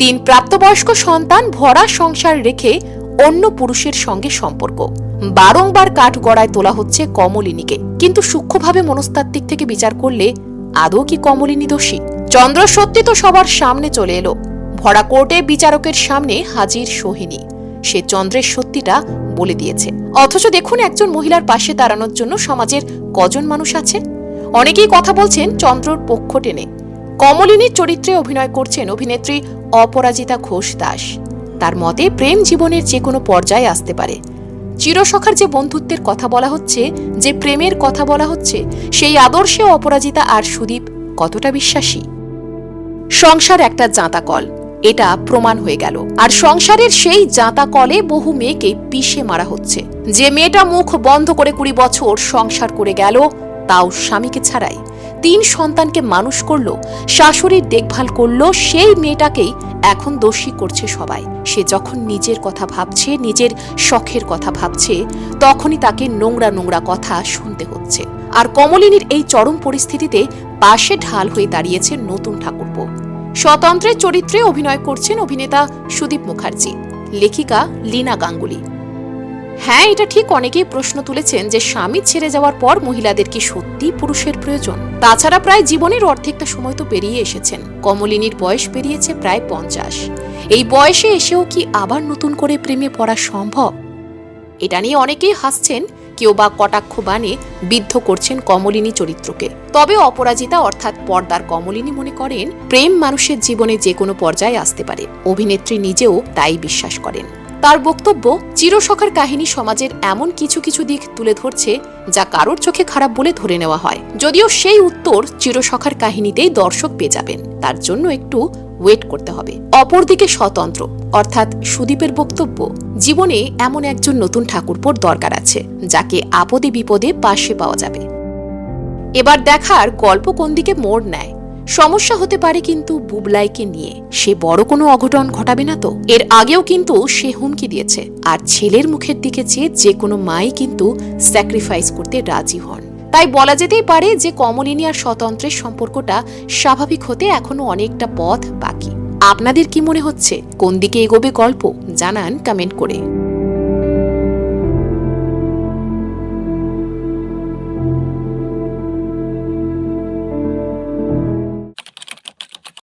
তিন প্রাপ্তবয়স্ক সন্তান ভরা সংসার রেখে অন্য পুরুষের সঙ্গে সম্পর্ক। বারংবার কাঠ গড়ায় তোলা হচ্ছে কমলিনীকে। কিন্তু সূক্ষ্মভাবে মনস্তাত্ত্বিক থেকে বিচার করলে আদৌ কি কমলিনী দোষী? চন্দ্র সত্যি তো সবার সামনে চলে এলো। ভরা কোর্টে বিচারকের সামনে হাজির সোহিনী। সে চন্দ্রের সত্যিটা বলে দিয়েছে। অথচ দেখুন একজন মহিলার পাশে দাঁড়ানোর জন্য সমাজের কজন মানুষ আছে। অনেকেই কথা বলছেন চন্দ্রর পক্ষ টেনে। কমলিনীর চরিত্রে অভিনয় করছেন অভিনেত্রী অপরাজিতা ঘোষ দাস। তার মতে, প্রেম জীবনের যে কোনো পর্যায়ে আসতে পারে। চিরসখার যে বন্ধুত্বের কথা বলা হচ্ছে, যে প্রেমের কথা বলা হচ্ছে, সেই আদর্শে অপরাজিতা আর সুদীপ কতটা বিশ্বাসী? সংসার একটা জাঁতা কল এটা প্রমাণ হয়ে গেল। আর সংসারের সেই জাঁতা কলে বহু মেয়েকে পিষে মারা হচ্ছে। যে মেয়েটা মুখ বন্ধ করে কুড়ি বছর সংসার করে গেল, তাও স্বামীকে ছাড়াই। তিন সন্তানকে মানুষ করল, শাশুড়ির দেখভাল করল, সেই মেয়েটাকেই এখন দোষী করছে সবাই। সে যখন নিজের কথা ভাবছে, নিজের শখের কথা ভাবছে, তখনই তাকে নোংরা নোংরা কথা শুনতে হচ্ছে। আর কমলিনীর এই চরম পরিস্থিতিতে পাশে ঢাল হয়ে দাঁড়িয়েছে নতুন ঠাকুরপো। স্বতন্ত্রের চরিত্রে অভিনয় করছেন অভিনেতা সুদীপ মুখার্জি, লেখিকা লীনা গাঙ্গুলি। হ্যাঁ এটা ঠিক অনেকেই প্রশ্ন তুলেছেন যে স্বামী ছেড়ে যাওয়ার পর মহিলাদের কি সত্যি পুরুষের প্রয়োজন? তাছাড়া প্রায় জীবনের অর্ধেকটা সময় তো পেরিয়ে এসেছেন। কমলিনীর বয়স পেরিয়েছে প্রায় পঞ্চাশ। এই বয়সে এসেও কি আবার নতুন করে প্রেমে পড়া সম্ভব? এটা নিয়ে অনেকেই হাসছেন, কেউ বা কটাক্ষ বানে বিদ্ধ করছেন কমলিনী চরিত্রকে। তবে অপরাজিতা অর্থাৎ পর্দার কমলিনী মনে করেন, প্রেম মানুষের জীবনে যে কোনো পর্যায়ে আসতে পারে। অভিনেত্রী নিজেও তাই বিশ্বাস করেন। তার বক্তব্য চিরসখার কাহিনী সমাজের এমন কিছু কিছু দিক তুলে ধরছে যা কারোর চোখে খারাপ বলে ধরে নেওয়া হয়। যদিও সেই উত্তর চিরসখার কাহিনীতেই দর্শক পেয়ে যাবেন। তার জন্য একটু ওয়েট করতে হবে। অপরদিকে স্বতন্ত্র, অর্থাৎ সুদীপের বক্তব্য, জীবনে এমন একজন নতুন ঠাকুরপোর দরকার আছে, যাকে আপদে বিপদে পাশে পাওয়া যাবে। এবার দেখার গল্প কোন দিকে মোড় নেয় সমস্যা হতে পারে কিন্তু বুবলাইকে নিয়ে। সে বড় কোনো অঘটন ঘটাবে না তো। এর আগেও কিন্তু সে হুমকি দিয়েছে। আর ছেলের মুখের দিকে চেয়ে যে কোনো মাই কিন্তু স্যাক্রিফাইস করতে রাজি হন। তাই বলা যেতেই পারে যে কমলিনী আর স্বতন্ত্রের সম্পর্কটা স্বাভাবিক হতে এখনও অনেকটা পথ বাকি। আপনাদের কি মনে হচ্ছে? কোন দিকে এগোবে গল্প? জানান কমেন্ট করে।